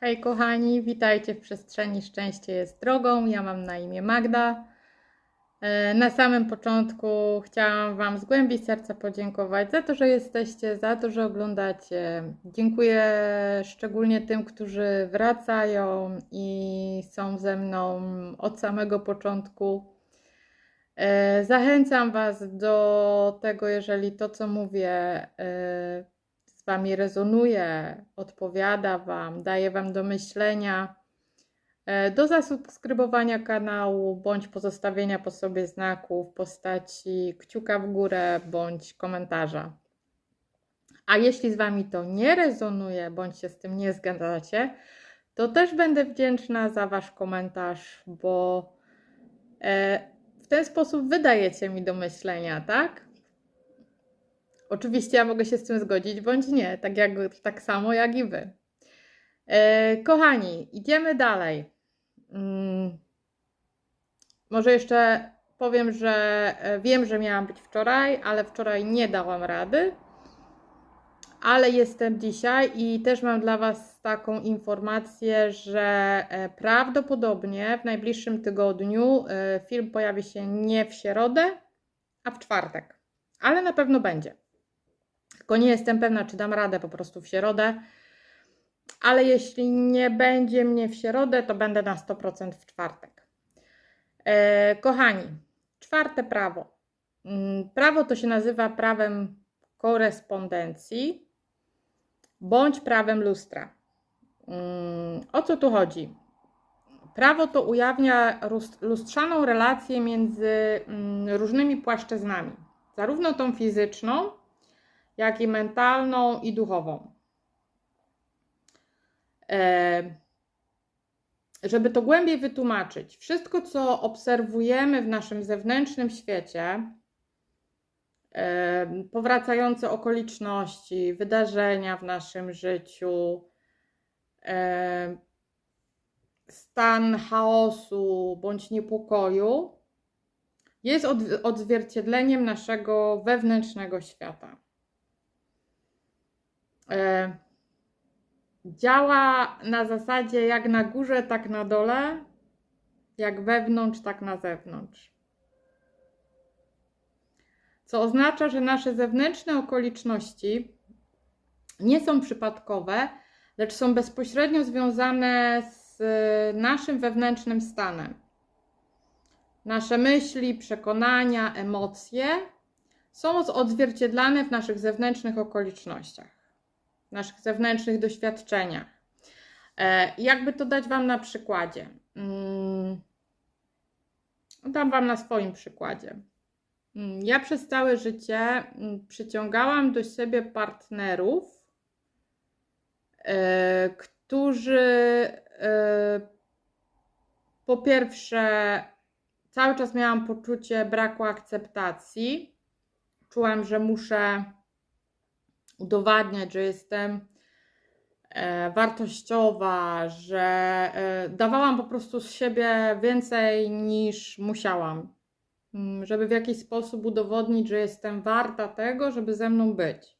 Hej kochani, witajcie w przestrzeni Szczęście jest drogą. Ja mam na imię Magda. E, Na samym początku chciałam Wam z głębi serca podziękować za to, że jesteście, za to, że oglądacie. Dziękuję szczególnie tym, którzy wracają i są ze mną od samego początku. E, Zachęcam Was do tego, jeżeli to, co mówię, e, Wami rezonuje, odpowiada Wam, daje Wam do myślenia, e, do zasubskrybowania kanału bądź pozostawienia po sobie znaku w postaci kciuka w górę bądź komentarza. A jeśli z Wami to nie rezonuje bądź się z tym nie zgadzacie, to też będę wdzięczna za Wasz komentarz, bo e, w ten sposób wydajecie mi do myślenia, tak? Oczywiście ja mogę się z tym zgodzić bądź nie, tak, jak, tak samo jak i Wy. E, kochani, idziemy dalej. Mm, może jeszcze powiem, że e, wiem, że miałam być wczoraj, ale wczoraj nie dałam rady. Ale jestem dzisiaj i też mam dla Was taką informację, że e, prawdopodobnie w najbliższym tygodniu film pojawi się nie w środę, a w czwartek. Ale na pewno będzie. Tylko nie jestem pewna, czy dam radę po prostu w środę. Ale jeśli nie będzie mnie w środę, to będę na 100% w czwartek. E, kochani, czwarte prawo. Mm, Prawo to się nazywa prawem korespondencji bądź prawem lustra. Mm, O co tu chodzi? Prawo to ujawnia lustrzaną relację między mm, różnymi płaszczyznami, zarówno tą fizyczną, jak i mentalną i duchową. E, Żeby to głębiej wytłumaczyć, wszystko, co obserwujemy w naszym zewnętrznym świecie, e, powracające okoliczności, wydarzenia w naszym życiu, e, stan chaosu bądź niepokoju, jest od- odzwierciedleniem naszego wewnętrznego świata. E, Działa na zasadzie jak na górze, tak na dole, jak wewnątrz, tak na zewnątrz. Co oznacza, że nasze zewnętrzne okoliczności nie są przypadkowe, lecz są bezpośrednio związane z e, naszym wewnętrznym stanem. Nasze myśli, przekonania, emocje są odzwierciedlane w naszych zewnętrznych okolicznościach, naszych zewnętrznych doświadczeniach. E, Jakby to dać Wam na przykładzie? Mm, Dam Wam na swoim przykładzie. Mm, Ja przez całe życie mm, przyciągałam do siebie partnerów, e, którzy e, po pierwsze cały czas miałam poczucie braku akceptacji. Czułam, że muszę udowadniać, że jestem e, wartościowa, że e, dawałam po prostu z siebie więcej niż musiałam, Mm, żeby w jakiś sposób udowodnić, że jestem warta tego, żeby ze mną być.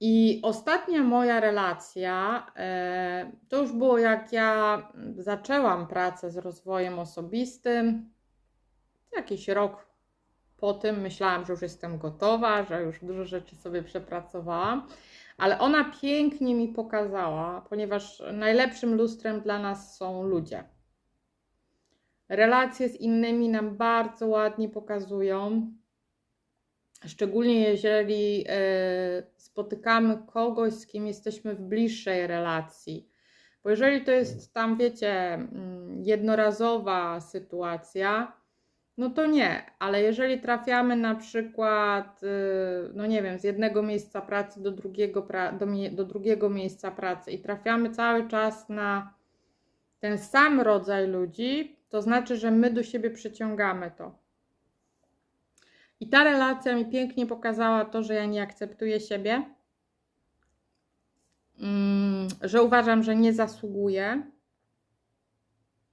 I ostatnia moja relacja, e, to już było jak ja zaczęłam pracę z rozwojem osobistym. Jakiś rok po tym myślałam, że już jestem gotowa, że już dużo rzeczy sobie przepracowałam, ale ona pięknie mi pokazała, ponieważ najlepszym lustrem dla nas są ludzie. Relacje z innymi nam bardzo ładnie pokazują, szczególnie jeżeli e, spotykamy kogoś, z kim jesteśmy w bliższej relacji. Bo jeżeli to jest tam, wiecie, mm, jednorazowa sytuacja, no to nie, ale jeżeli trafiamy na przykład, y, no nie wiem, z jednego miejsca pracy do drugiego, do, do drugiego miejsca pracy i trafiamy cały czas na ten sam rodzaj ludzi, to znaczy, że my do siebie przyciągamy to. I ta relacja mi pięknie pokazała to, że ja nie akceptuję siebie, mm, że uważam, że nie zasługuję.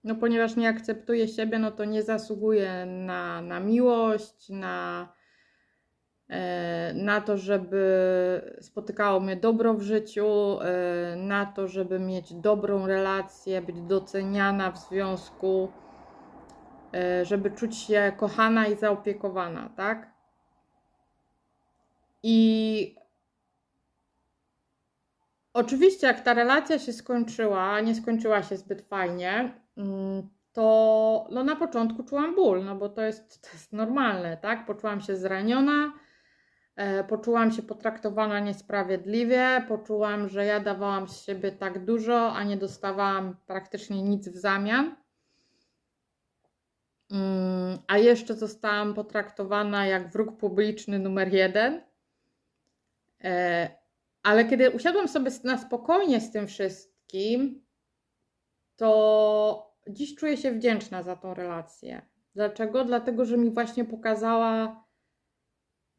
No, ponieważ nie akceptuję siebie, no to nie zasługuję na, na miłość, na, e, na to, żeby spotykało mnie dobro w życiu, e, na to, żeby mieć dobrą relację, być doceniana w związku, e, żeby czuć się kochana i zaopiekowana, tak? I oczywiście, jak ta relacja się skończyła, nie skończyła się zbyt fajnie, to no na początku czułam ból, no bo to jest, to jest normalne, tak? Poczułam się zraniona, e, poczułam się potraktowana niesprawiedliwie, poczułam, że ja dawałam z siebie tak dużo, a nie dostawałam praktycznie nic w zamian. Mm, a jeszcze zostałam potraktowana jak wróg publiczny numer jeden. E, ale kiedy usiadłam sobie na spokojnie z tym wszystkim, to dziś czuję się wdzięczna za tą relację. Dlaczego? Dlatego, że mi właśnie pokazała,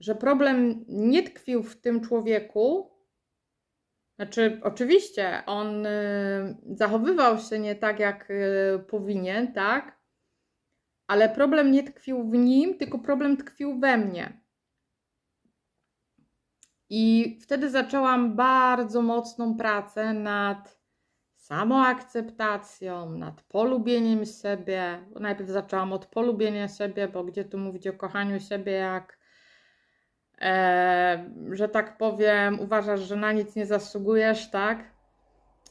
że problem nie tkwił w tym człowieku. Znaczy, oczywiście, on y, zachowywał się nie tak, jak y, powinien, tak? Ale problem nie tkwił w nim, tylko problem tkwił we mnie. I wtedy zaczęłam bardzo mocną pracę nad samoakceptacją, nad polubieniem siebie. Najpierw zaczęłam od polubienia siebie, bo gdzie tu mówić o kochaniu siebie, jak e, że tak powiem, uważasz, że na nic nie zasługujesz, tak?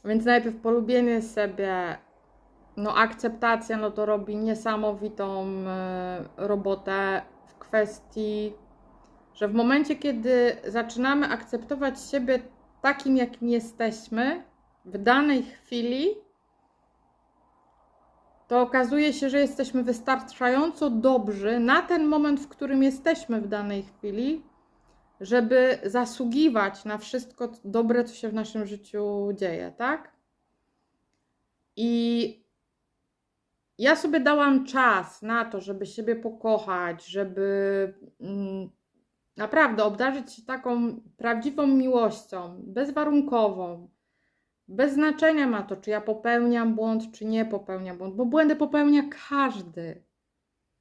Więc najpierw polubienie siebie, no akceptacja, no to robi niesamowitą e, robotę w kwestii że w momencie, kiedy zaczynamy akceptować siebie takim, jakim jesteśmy, w danej chwili, to okazuje się, że jesteśmy wystarczająco dobrzy na ten moment, w którym jesteśmy w danej chwili, żeby zasługiwać na wszystko dobre, co się w naszym życiu dzieje, tak? I ja sobie dałam czas na to, żeby siebie pokochać, żeby mm, Naprawdę, obdarzyć się taką prawdziwą miłością, bezwarunkową. Bez znaczenia ma to, czy ja popełniam błąd, czy nie popełniam błąd, bo błędy popełnia każdy.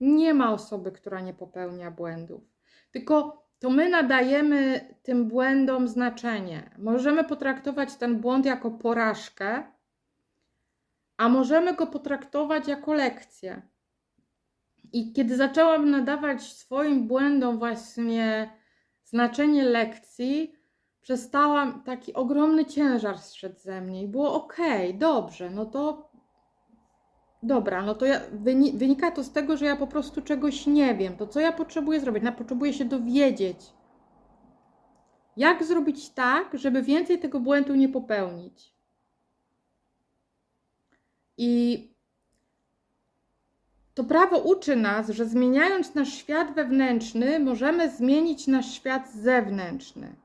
Nie ma osoby, która nie popełnia błędów. Tylko to my nadajemy tym błędom znaczenie. Możemy potraktować ten błąd jako porażkę, a możemy go potraktować jako lekcję. I kiedy zaczęłam nadawać swoim błędom właśnie znaczenie lekcji, przestałam, taki ogromny ciężar zszedł ze mnie i było ok, dobrze, no to dobra, no to ja, wynika to z tego, że ja po prostu czegoś nie wiem. To co ja potrzebuję zrobić? Ja potrzebuję się dowiedzieć. Jak zrobić tak, żeby więcej tego błędu nie popełnić? I to prawo uczy nas, że zmieniając nasz świat wewnętrzny, możemy zmienić nasz świat zewnętrzny.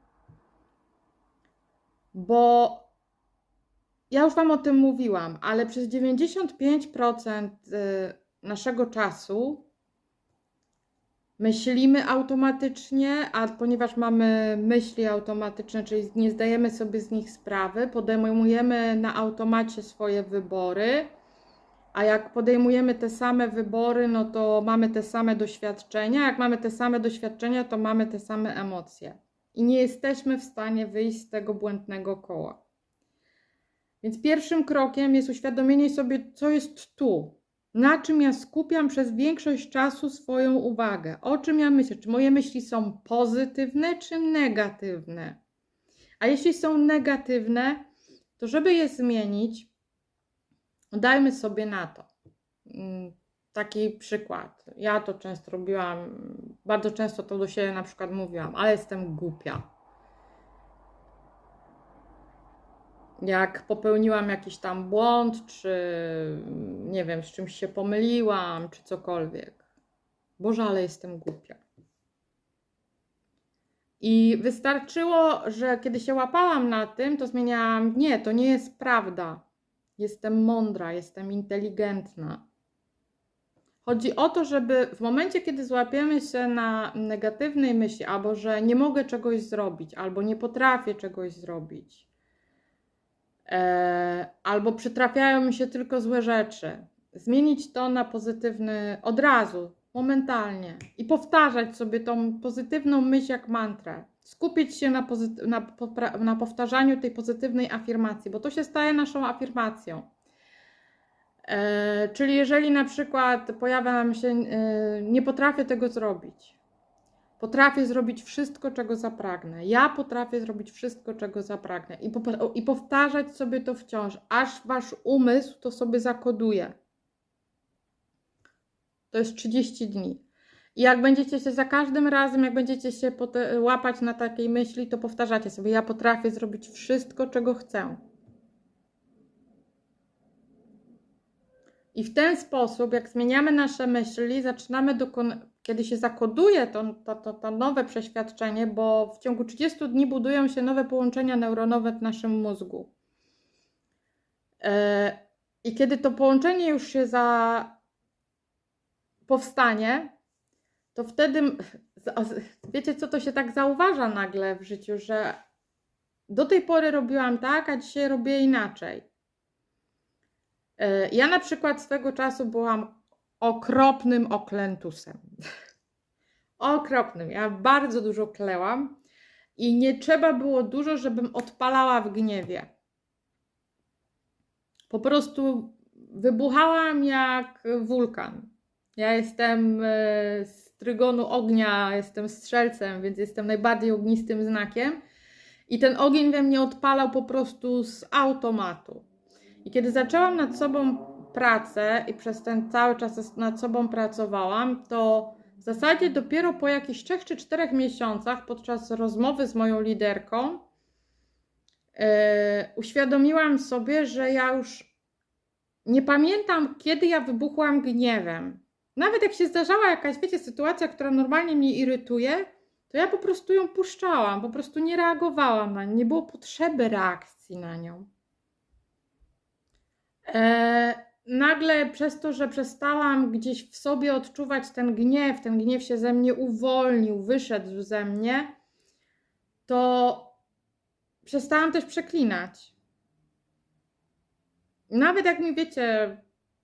Bo ja już Wam o tym mówiłam, ale przez 95% y, naszego czasu myślimy automatycznie, a ponieważ mamy myśli automatyczne, czyli nie zdajemy sobie z nich sprawy, podejmujemy na automacie swoje wybory a jak podejmujemy te same wybory, no to mamy te same doświadczenia. Jak mamy te same doświadczenia, to mamy te same emocje. I nie jesteśmy w stanie wyjść z tego błędnego koła. Więc pierwszym krokiem jest uświadomienie sobie, co jest tu, na czym ja skupiam przez większość czasu swoją uwagę, o czym ja myślę, czy moje myśli są pozytywne, czy negatywne. A jeśli są negatywne, to żeby je zmienić, Dajmy sobie na to. Taki przykład. Ja to często robiłam, bardzo często to do siebie na przykład mówiłam, ale jestem głupia. Jak popełniłam jakiś tam błąd, czy nie wiem, z czymś się pomyliłam, czy cokolwiek. Boże, ale jestem głupia. I wystarczyło, że kiedy się łapałam na tym, to zmieniałam, nie, to nie jest prawda jestem mądra, jestem inteligentna. Chodzi o to, żeby w momencie, kiedy złapiemy się na negatywnej myśli, albo że nie mogę czegoś zrobić, albo nie potrafię czegoś zrobić, e, albo przytrafiają mi się tylko złe rzeczy, zmienić to na pozytywny od razu. momentalnie i powtarzać sobie tą pozytywną myśl jak mantrę. Skupić się na, na, na powtarzaniu tej pozytywnej afirmacji, bo to się staje naszą afirmacją. E, czyli jeżeli na przykład pojawia nam się, e, nie potrafię tego zrobić, potrafię zrobić wszystko, czego zapragnę, ja potrafię zrobić wszystko, czego zapragnę i, i powtarzać sobie to wciąż, aż wasz umysł to sobie zakoduje. To jest 30 dni. I jak będziecie się za każdym razem, jak będziecie się łapać na takiej myśli, to powtarzacie sobie: Ja potrafię zrobić wszystko, czego chcę. I w ten sposób, jak zmieniamy nasze myśli, zaczynamy kiedy się zakoduje to, to, to, to nowe przeświadczenie, bo w ciągu 30 dni budują się nowe połączenia neuronowe w naszym mózgu. E, I kiedy to połączenie już się za powstanie, to wtedy wiecie, co to się tak zauważa nagle w życiu, że do tej pory robiłam tak, a dzisiaj robię inaczej. Ja na przykład swego czasu byłam okropnym oklętusem. Okropnym. Ja bardzo dużo klełam i nie trzeba było dużo, żebym odpalała w gniewie. Po prostu wybuchałam jak wulkan. Ja jestem z trygonu ognia, jestem strzelcem, więc jestem najbardziej ognistym znakiem. I ten ogień we mnie odpalał po prostu z automatu. I kiedy zaczęłam nad sobą pracę i przez ten cały czas nad sobą pracowałam, to w zasadzie dopiero po jakichś 3 czy 4 miesiącach, podczas rozmowy z moją liderką, yy, uświadomiłam sobie, że ja już nie pamiętam, kiedy ja wybuchłam gniewem. Nawet jak się zdarzała jakaś, wiecie, sytuacja, która normalnie mnie irytuje, to ja po prostu ją puszczałam, po prostu nie reagowałam na nią, nie było potrzeby reakcji na nią. E, nagle przez to, że przestałam gdzieś w sobie odczuwać ten gniew, ten gniew się ze mnie uwolnił, wyszedł ze mnie, to przestałam też przeklinać. Nawet jak mi wiecie,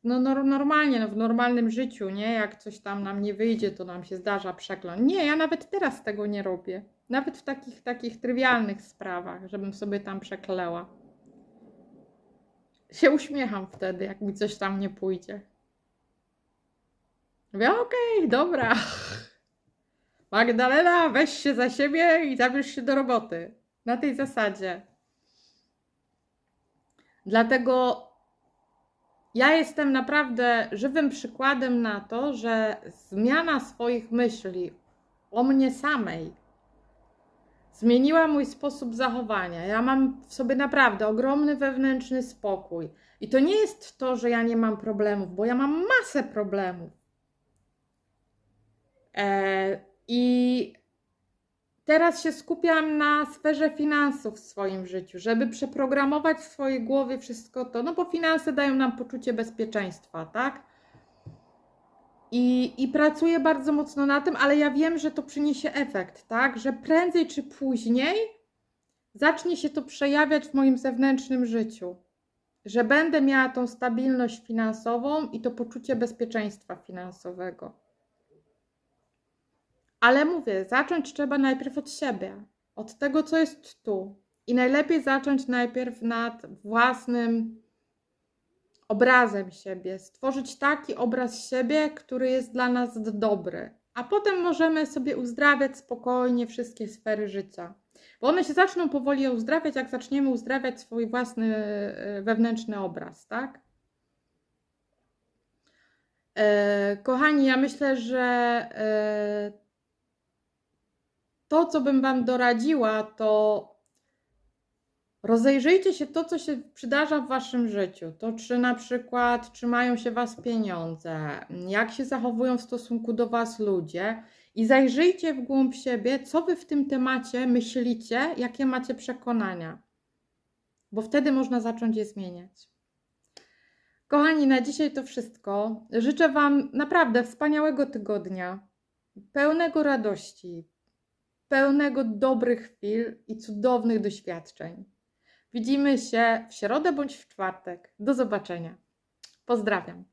no normalnie, no w normalnym życiu, nie? Jak coś tam nam nie wyjdzie, to nam się zdarza przekląć. Nie, ja nawet teraz tego nie robię. Nawet w takich, takich trywialnych sprawach, żebym sobie tam przekleła się uśmiecham wtedy, jak mi coś tam nie pójdzie. Mówię, okej, okay, dobra. Magdalena, weź się za siebie i zabierz się do roboty. Na tej zasadzie. Dlatego ja jestem naprawdę żywym przykładem na to, że zmiana swoich myśli o mnie samej zmieniła mój sposób zachowania. Ja mam w sobie naprawdę ogromny wewnętrzny spokój. I to nie jest to, że ja nie mam problemów, bo ja mam masę problemów. E, I teraz się skupiam na sferze finansów w swoim życiu, żeby przeprogramować w swojej głowie wszystko to, no bo finanse dają nam poczucie bezpieczeństwa, tak? I, I pracuję bardzo mocno na tym, ale ja wiem, że to przyniesie efekt, tak? Że prędzej czy później zacznie się to przejawiać w moim zewnętrznym życiu. Że będę miała tą stabilność finansową i to poczucie bezpieczeństwa finansowego. Ale mówię, zacząć trzeba najpierw od siebie, od tego, co jest tu. I najlepiej zacząć najpierw nad własnym obrazem siebie, stworzyć taki obraz siebie, który jest dla nas dobry. A potem możemy sobie uzdrawiać spokojnie wszystkie sfery życia. Bo one się zaczną powoli uzdrawiać, jak zaczniemy uzdrawiać swój własny e, wewnętrzny obraz, tak? E, kochani, ja myślę, że e, to, co bym Wam doradziła, to Rozejrzyjcie się to, co się przydarza w waszym życiu. To, czy na przykład trzymają się was pieniądze, jak się zachowują w stosunku do was ludzie, i zajrzyjcie w głąb siebie, co wy w tym temacie myślicie, jakie macie przekonania, bo wtedy można zacząć je zmieniać. Kochani, na dzisiaj to wszystko. Życzę Wam naprawdę wspaniałego tygodnia, pełnego radości, pełnego dobrych chwil i cudownych doświadczeń. Widzimy się w środę bądź w czwartek. Do zobaczenia. Pozdrawiam.